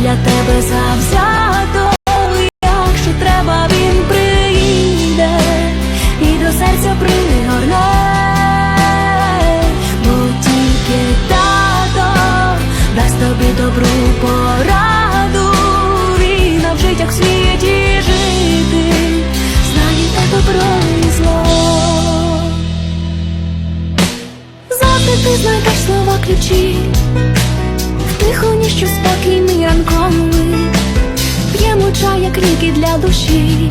для тебе завзято. Якщо треба, він прийде і до серця пригорне, бо тільки тато дасть тобі добру пораду. Він навчить, як в світі жити, знає добро і зло. Завжди ти знайдеш слова ключі, в тиху ніч спокій мій ми п'ємо чай, як ліки для душі,